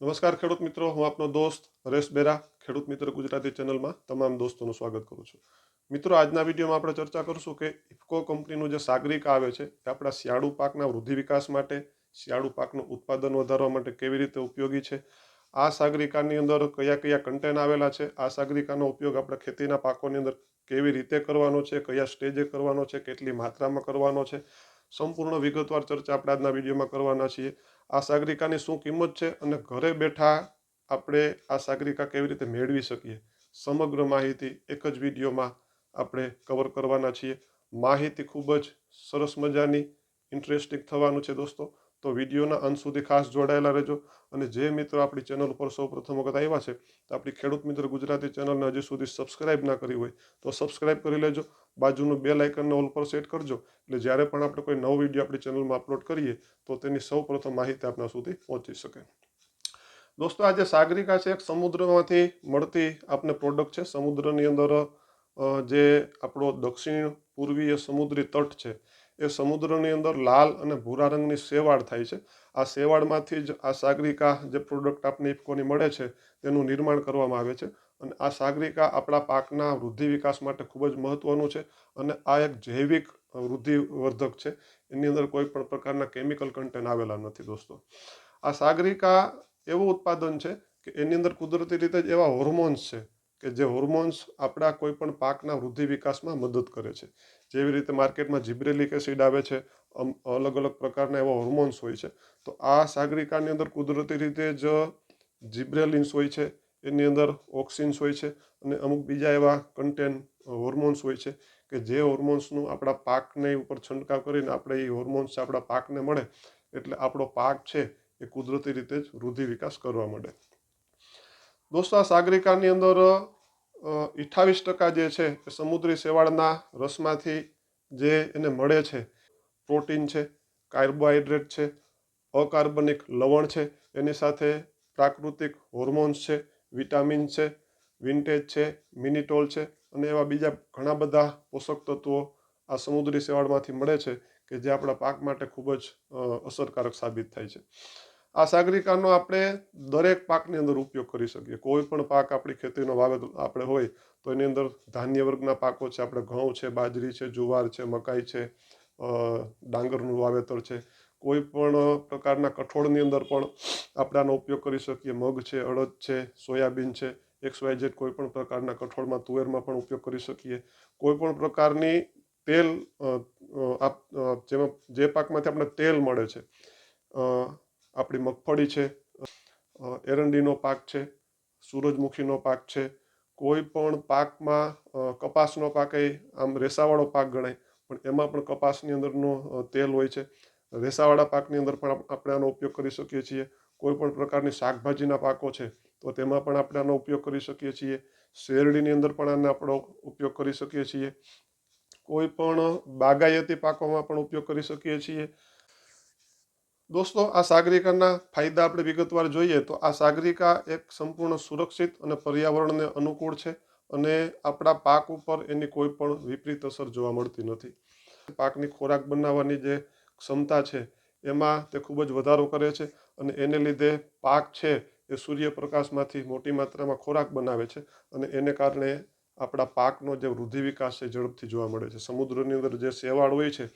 નમસ્કાર ખેડૂત મિત્રો, હું આપનો દોસ્ત હરેશ બેરા, ખેડૂત મિત્ર ગુજરાતી ચેનલમાં તમામ દોસ્તોનું સ્વાગત કરું છું. મિત્રો, આજના વિડીયોમાં આપણે ચર્ચા કરશું કે ઇફકો કંપનીનું જે સાગરિક આવે છે, એ આપણા શિયાળુ પાકના વૃદ્ધિ વિકાસ માટે, શિયાળુ પાકનું ઉત્પાદન વધારવા માટે કેવી રીતે ઉપયોગી છે, આ સાગરિકાની અંદર કયા કયા કન્ટેન આવેલા છે, આ સાગરિકાનો ઉપયોગ આપણે ખેતીના પાકોની અંદર કેવી રીતે કરવાનો છે, કયા સ્ટેજે કરવાનો છે, કેટલી માત્રામાં કરવાનો છે સંપૂર્ણ વિગતવાર ચર્ચા આપણે આજના વિડીયોમાં કરવાના છીએ. આ સાગરિકાની શું કિંમત છે અને ઘરે બેઠા આપણે આ સાગરિકા કેવી રીતે મેળવી શકીએ? સમગ્ર માહિતી એક જ વિડીયોમાં આપણે કવર કરવાના છીએ. માહિતી ખૂબ જ સરસ મજાની ઇન્ટરેસ્ટિંગ થવાનું છે દોસ્તો. તો વિડીયોના અંત સુધી ખાસ જોડાયેલા રહેજો. અને જે મિત્રો આપણી ચેનલ ઉપર સૌ પ્રથમ વખત આવ્યા છે, તો આપણી ખેડૂત મિત્ર ગુજરાતી ચેનલને હજી સુધી સબસ્ક્રાઇબ ના કરી હોય, તો સબસ્ક્રાઇબ કરી લેજો. બાજુનું બે લાઇકનને ઓલ પર સેટ કરજો. એટલે જ્યારે પણ આપણે કોઈ નવો વીડિયો આપણી ચેનલમાં અપલોડ કરીએ, તો તેની સૌ પ્રથમ માહિતી આપણા સુધી પહોંચી શકે. દોસ્તો, આજે સાગરિકા છે, એક સમુદ્રમાંથી મળતી આપને પ્રોડક્ટ છે. સમુદ્રની અંદર જે આપણો દક્ષિણ પૂર્વીય સમુદ્રી તટ છે એ સમુદ્રની અંદર લાલ અને ભૂરા રંગની શેવાળ થાય છે. આ શેવાળમાંથી જ આ સાગરિકા જે પ્રોડક્ટ આપને ઇફકોની મળે છે, તેનું નિર્માણ કરવામાં આવે છે અને આ સાગરિકા આપણા પાકના વૃદ્ધિ વિકાસ માટે ખૂબ જ મહત્વનું છે અને આ એક જૈવિક વૃદ્ધિવર્ધક છે. એની અંદર કોઈ પણ પ્રકારના કેમિકલ કન્ટેન્ટ આવેલા નથી દોસ્તો. આ સાગરિકા એવું ઉત્પાદન છે કે એની અંદર કુદરતી રીતે જ એવા હોર્મોન્સ છે કે જે હોર્મોન્સ આપણા કોઈપણ પાકના વૃદ્ધિ વિકાસમાં મદદ કરે છે. જેવી રીતે માર્કેટમાં જીબ્રેલિક એસિડ આવે છે અલગ અલગ પ્રકારના એવા હોર્મોન્સ હોય છે. તો આ સાગરિકાની અંદર કુદરતી રીતે જ જીબ્રેલિન્સ હોય છે, એની અંદર ઓક્સિન્સ હોય છે અને અમુક બીજા એવા કન્ટેન હોર્મોન્સ હોય છે કે જે હોર્મોન્સનું આપણા પાકને ઉપર છંટકાવ કરીને આપણે એ હોર્મોન્સ આપણા પાકને મળે, એટલે આપણો પાક છે એ કુદરતી રીતે જ વૃદ્ધિ વિકાસ કરવા માંડે. દોસ્તો આ સાગરિકાની અંદર અઠ્ઠાવીસ ટકા જે છે એ સમુદ્રી શેવાળના રસમાંથી જે એને મળે છે, પ્રોટીન છે, કાર્બોહાઈડ્રેટ છે, અકાર્બનિક લવણ છે, એની સાથે પ્રાકૃતિક હોર્મોન્સ છે, વિટામિન છે, વિન્ટેજ છે, મિનિટોલ છે, અને એવા બીજા ઘણા બધા પોષક તત્વો આ સમુદ્રી શેવાળમાંથી મળે છે કે જે આપણા પાક માટે ખૂબ જ અસરકારક સાબિત થાય છે. આ સાગરિકાનો આપણે દરેક પાકની અંદર ઉપયોગ કરી શકીએ. કોઈ પણ પાક આપણી ખેતીનો વાવેતર આપણે હોય, તો એની અંદર ધાન્ય વર્ગના પાકો છે, આપણે ઘઉં છે, બાજરી છે, જુવાર છે, મકાઈ છે ડાંગરનું વાવેતર છે. કોઈ પણ પ્રકારના કઠોળની અંદર પણ આપણે આનો ઉપયોગ કરી શકીએ. મગ છે, અડદ છે, સોયાબીન છે, એક્સ વાય ઝેડ કોઈ પણ પ્રકારના કઠોળમાં, તુવેરમાં પણ ઉપયોગ કરી શકીએ. કોઈ પણ પ્રકારની તેલ આપ- જેમાં, જે પાકમાંથી આપણે તેલ મળે છે આપણી મગફળી છે એરંડીનો પાક છે, સૂરજમુખીનો પાક છે, કોઈ પણ પાકમાં કપાસનો પાક એ આમ રેસાવાળો પાક ગણાય, પણ એમાં પણ કપાસની અંદરનું તેલ હોય છે. રેસાવાળા પાકની અંદર પણ આપણે આનો ઉપયોગ કરી શકીએ છીએ. કોઈ પણ પ્રકારની શાકભાજીના પાકો છે, તો તેમાં પણ આપણે આનો ઉપયોગ કરી શકીએ છીએ. શેરડીની અંદર પણ આનો આપણો ઉપયોગ કરી શકીએ છીએ. કોઈ પણ બાગાયતી પાકોમાં પણ ઉપયોગ કરી શકીએ છીએ. દોસ્તો, આ સાગરિકાના ફાયદા આપણે વિગતવાર જોઈએ તો આ સાગરિકા એક સંપૂર્ણ સુરક્ષિત અને પર્યાવરણને અનુકૂળ છે અને આપણા પાક ઉપર એની કોઈ પણ વિપરીત અસર જોવા મળતી નથી. પાકની ખોરાક બનાવવાની જે ક્ષમતા છે, એમાં તે ખૂબ જ વધારો કરે છે અને એને લીધે પાક છે એ સૂર્યપ્રકાશમાંથી મોટી માત્રામાં ખોરાક બનાવે છે અને એને કારણે આપણા પાકનો જે વૃદ્ધિ વિકાસ છે ઝડપથી જોવા મળે છે. સમુદ્રની અંદર જે શેવાળ હોય છે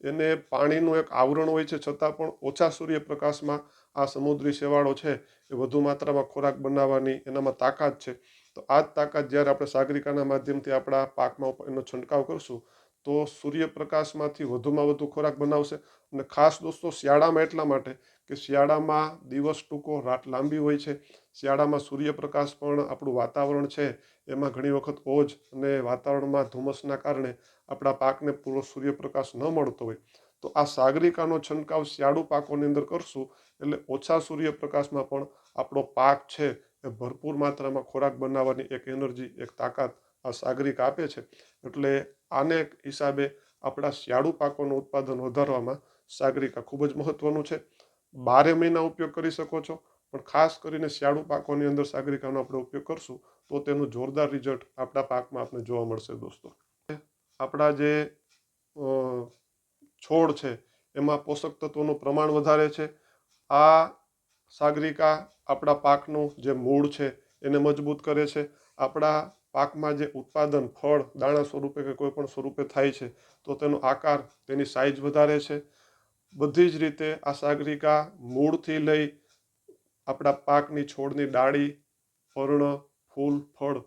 એને પાણીનું એક આવરણ હોય છે, છતાં પણ ઓછા સૂર્યપ્રકાશમાં આ સમુદ્રી શેવાળો છે એ વધુ માત્રામાં ખોરાક બનાવવાની એનામાં તાકાત છે. તો આ જ તાકાત જ્યારે આપણે સાગરિકાના માધ્યમથી આપણા પાકમાં એનો છંટકાવ કરશું, તો સૂર્યપ્રકાશમાંથી વધુમાં વધુ ખોરાક બનાવશે. અને ખાસ દોસ્તો, શિયાળામાં એટલા માટે કે શિયાળામાં દિવસ ટૂંકો રાત લાંબી હોય છે. શિયાળામાં સૂર્યપ્રકાશ પણ આપણું વાતાવરણ છે, એમાં ઘણી વખત ઓજ અને વાતાવરણમાં ધુમ્મસના કારણે આપણા પાકને પૂરો સૂર્યપ્રકાશ ન મળતો હોય, તો આ સાગરિકાનો છંટકાવ શિયાળુ પાકોની અંદર કરશું, એટલે ઓછા સૂર્યપ્રકાશમાં પણ આપણો પાક છે એ ભરપૂર માત્રામાં ખોરાક બનાવવાની એક એનર્જી, એક તાકાત આ સાગરિક આપે છે. એટલે આને હિસાબે આપણા શિયાળુ પાકોનું ઉત્પાદન વધારવામાં સાગરિકા ખૂબ જ મહત્વનું છે. બારે મહિના ઉપયોગ કરી શકો છો, પણ ખાસ કરીને શિયાળુ પાકોની અંદર સાગરિકાનો આપણે ઉપયોગ કરશું, તો તેનું જોરદાર રિઝલ્ટ આપણા પાકમાં આપણે જોવા મળશે દોસ્તો. આપણા જે છોડ છે, એમાં પોષક તત્વોનું પ્રમાણ વધારે છે. આ સાગરિકા આપણા પાકનું જે મૂળ છે, એને મજબૂત કરે છે. આપણા પાકમાં જે ઉત્પાદન, ફળ, દાણા સ્વરૂપે કે કોઈ પણ સ્વરૂપે થાય છે, તો તેનો આકાર, તેની સાઇઝ વધારે છે. બધી જ રીતે આ સાગરિકા મૂળથી લઈ આપણા પાકની છોડની ડાળી, પર્ણ, ફૂલ, ફળ,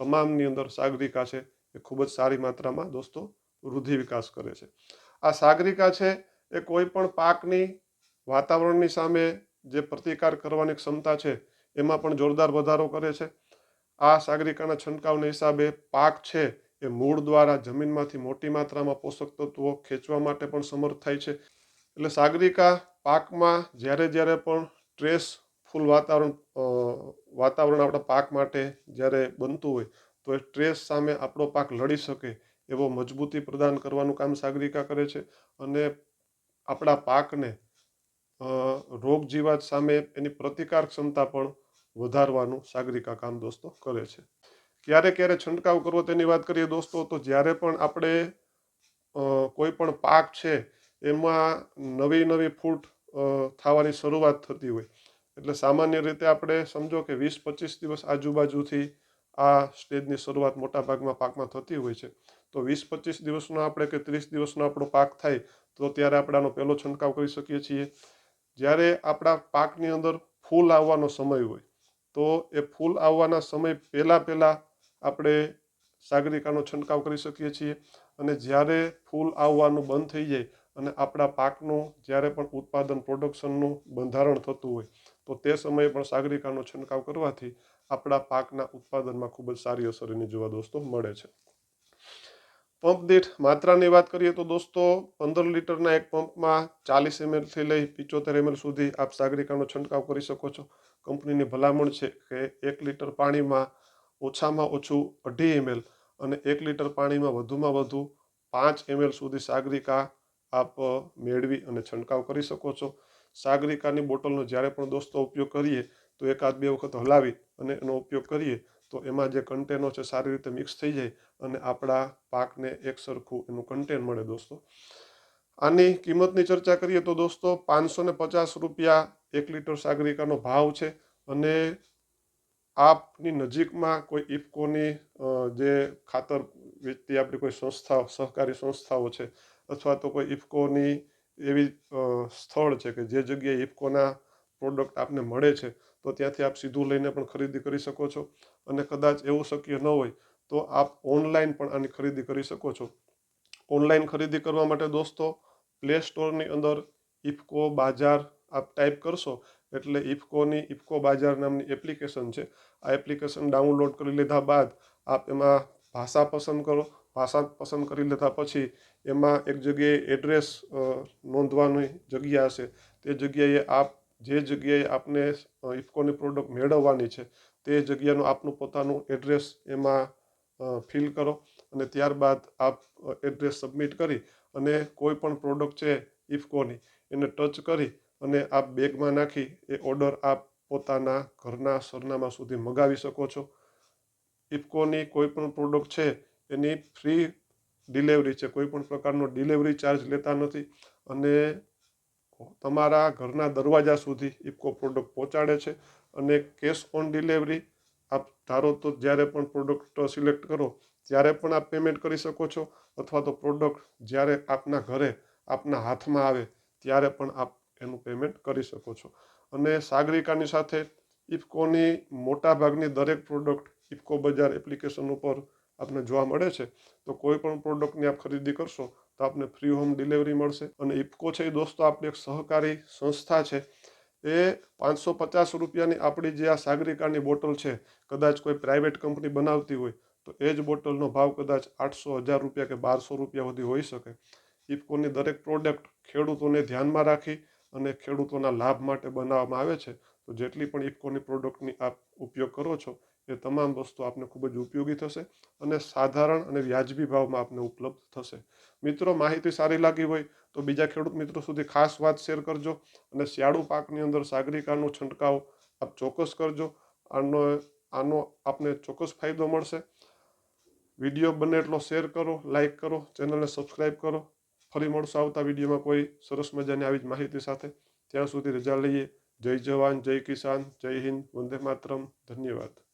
તમામની અંદર સાગરિકા છે. એ ખૂબ જ સારી માત્રામાં દોસ્તો વૃદ્ધિ વિકાસ કરે છે. આ સાગરિકા છે એ કોઈ પણ પાકની વાતાવરણની સામે જે પ્રતિકાર કરવાની ક્ષમતા છે એમાં પણ જોરદાર વધારો કરે છે. આ સાગરિકાના છંટકાવના હિસાબે પાક છે એ મૂળ દ્વારા જમીનમાંથી મોટી માત્રામાં પોષક તત્વો ખેંચવા માટે પણ સમર્થ થાય છે. એટલે સાગરિકા પાકમાં જ્યારે જ્યારે પણ સ્ટ્રેસફુલ વાતાવરણ વાતાવરણ આપણા પાક માટે જ્યારે બનતું હોય તો એ સ્ટ્રેસ સામે આપણો પાક લડી શકે એવો મજબૂતી પ્રદાન કરવાનું કામ સાગરિકા કરે છે અને આપણા પાકને રોગ જીવાત સામે એની પ્રતિકાર ક્ષમતા પણ વધારવાનું સાગરિકા કામ દોસ્તો કરે છે. ક્યારે ક્યારે છંટકાવ કરવો તેની વાત કરીએ દોસ્તો, તો જ્યારે પણ આપણે કોઈ પણ પાક છે એમાં નવી નવી ફૂટ થવાની શરૂઆત થતી હોય. એટલે સામાન્ય રીતે આપણે સમજો કે વીસ પચીસ દિવસ આજુબાજુથી આ સ્ટેજની શરૂઆત મોટા ભાગમાં પાકમાં થતી હોય છે. તો વીસ પચીસ દિવસનો આપણે કે ત્રીસ દિવસનો આપણો પાક થાય, તો ત્યારે આપણે આનો પહેલો છંટકાવ કરી શકીએ છીએ. જ્યારે આપણા પાકની અંદર ફૂલ આવવાનો સમય હોય, તો એ ફૂલ આવવાના સમય પહેલાં પહેલાં આપણે સાગરિકાનો છંટકાવ કરી શકીએ છીએ. અને જ્યારે ફૂલ આવવાનું બંધ થઈ જાય અને આપણા પાકનું જ્યારે પણ ઉત્પાદન પ્રોડક્શનનું બંધારણ થતું હોય, તો તે સમયે પણ સાગરિકાનો છંટકાવ કરવાથી આપણા પાકના ઉત્પાદનમાં ખૂબ જ સારી અસર એની જોવા દોસ્તો મળે છે. પંપ દીઠ માત્રાની વાત કરીએ તો દોસ્તો પંદર લીટરના એક પંપમાં ચાલીસ એમએલથી લઈ પિચોતેર એમએલ સુધી આપ સાગરિકાનો છંટકાવ કરી શકો છો. કંપનીની ભલામણ છે કે એક લીટર પાણીમાં ઓછામાં ઓછું અઢી એમએલ અને એક લીટર પાણીમાં વધુમાં વધુ પાંચ એમએલ સુધી સાગરિકા આપ મેળવી અને છંટકાવ કરી શકો છો. સાગરિકાની બોટલનો જ્યારે પણ દોસ્તો ઉપયોગ કરીએ તો એકાદ બે વખત હલાવી અને એનો ઉપયોગ કરીએ, તો એમાં જે કન્ટેનો છે સારી રીતે મિક્સ થઈ જાય અને આપણા પાકને એક સરખું એનું કન્ટેન મળે દોસ્તો. આની કિંમતની ચર્ચા કરીએ તો દોસ્તો પાંચસો ને પચાસ રૂપિયા એક લીટર સાગરિકાનો ભાવ છે અને આપની નજીકમાં કોઈ ઇફકોની જે ખાતર વેચતી આપણી કોઈ સંસ્થાઓ, સહકારી સંસ્થાઓ છે અથવા તો કોઈ ઇફકોની એવી સ્થળ છે કે જે જગ્યાએ ઇફકોના પ્રોડક્ટ આપને મળે છે, તો ત્યાંથી આપ સીધું લઈને પણ ખરીદી કરી શકો છો. અને કદાચ એવું શક્ય ન હોય, તો આપ ઓનલાઈન પણ આની ખરીદી કરી શકો છો. ઓનલાઈન ખરીદી કરવા માટે દોસ્તો પ્લે સ્ટોરની અંદર ઇફકો બાજાર આપ ટાઈપ કરશો, એટલે ઇફકોની ઇફકો બાજાર નામની એપ્લિકેશન છે. આ એપ્લિકેશન ડાઉનલોડ કરી લીધા બાદ આપ એમાં ભાષા પસંદ કરો. ભાષા પસંદ કરી લીધા પછી એમાં એક જગ્યાએ એડ્રેસ નોંધવાની જગ્યા હશે. તે જગ્યાએ આપ જે જગ્યાએ આપને ઇફકોની પ્રોડક્ટ મેળવવાની છે, તે જગ્યાનું આપનું પોતાનું એડ્રેસ એમાં ફિલ કરો અને ત્યારબાદ આપ એડ્રેસ સબમિટ કરી અને કોઈ પણ પ્રોડક્ટ છે ઇફકોની, એને ટચ કરી અને આપ બેગમાં નાખી એ ઓર્ડર આપ પોતાના ઘરના સરનામા સુધી મગાવી શકો છો. ઇફકોની કોઈ પણ પ્રોડક્ટ છે, એની ફ્રી ડિલેવરી છે, કોઈ પણ પ્રકારનો ડિલેવરી ચાર્જ લેતા નથી અને તમારા ઘરના દરવાજા સુધી ઇફકો પ્રોડક્ટ પહોંચાડે છે અને કેશ ઓન ડિલિવરી આપ ધારો તો જ્યારે પણ પ્રોડક્ટ સિલેક્ટ કરો, ત્યારે પણ આપ પેમેન્ટ કરી શકો છો અથવા તો પ્રોડક્ટ જ્યારે આપના ઘરે આપના હાથમાં આવે, ત્યારે પણ આપ એનું પેમેન્ટ કરી શકો છો. અને સાગરિકાની સાથે ઇફકોની મોટાભાગની દરેક પ્રોડક્ટ ઇફકો બજાર એપ્લિકેશન ઉપર આપને જોવા મળે છે, તો કોઈ પણ પ્રોડક્ટની આપ ખરીદી કરશો, તો આપને ફ્રી હોમ ડિલિવરી મળશે. અને ઇફકો છે એ દોસ્તો આપણી એક સહકારી સંસ્થા છે. એ પાંચસો પચાસ રૂપિયાની આપણી જે આ સાગરિકાની બોટલ છે, કદાચ કોઈ પ્રાઇવેટ કંપની બનાવતી હોય, તો એ જ બોટલનો ભાવ કદાચ આઠસો હજાર રૂપિયા કે બારસો રૂપિયા સુધી હોઈ શકે. ઇફકોની દરેક પ્રોડક્ટ ખેડૂતોને ધ્યાનમાં રાખી અને ખેડૂતોના લાભ માટે બનાવવામાં આવે છે. તો જેટલી પણ ઇફકોની પ્રોડક્ટની આપ ઉપયોગ કરો છો એ તમામ વસ્તુ આપને ખૂબ જ ઉપયોગી થશે અને સાધારણ અને વ્યાજબી ભાવમાં આપને ઉપલબ્ધ થશે. મિત્રો, માહિતી સારી લાગી હોય તો બીજા ખેડૂત મિત્રો સુધી ખાસ વાત શેર કરજો અને શિયાળુ પાકની અંદર સાગરિકાનો છંટકાવ આપ ચોક્કસ કરજો. આનો આનો આપને ચોક્કસ ફાયદો મળશે. વીડિયો બને એટલો શેર કરો, લાઈક કરો, ચેનલને સબસ્ક્રાઈબ કરો. ફરી મળશું આવતા વિડીયોમાં કોઈ સરસ મજાની આવી જ માહિતી સાથે. ત્યાં સુધી રજા લઈએ. જય જવાન, જય કિસાન, જય હિન્દ, વંદે માતરમ. ધન્યવાદ.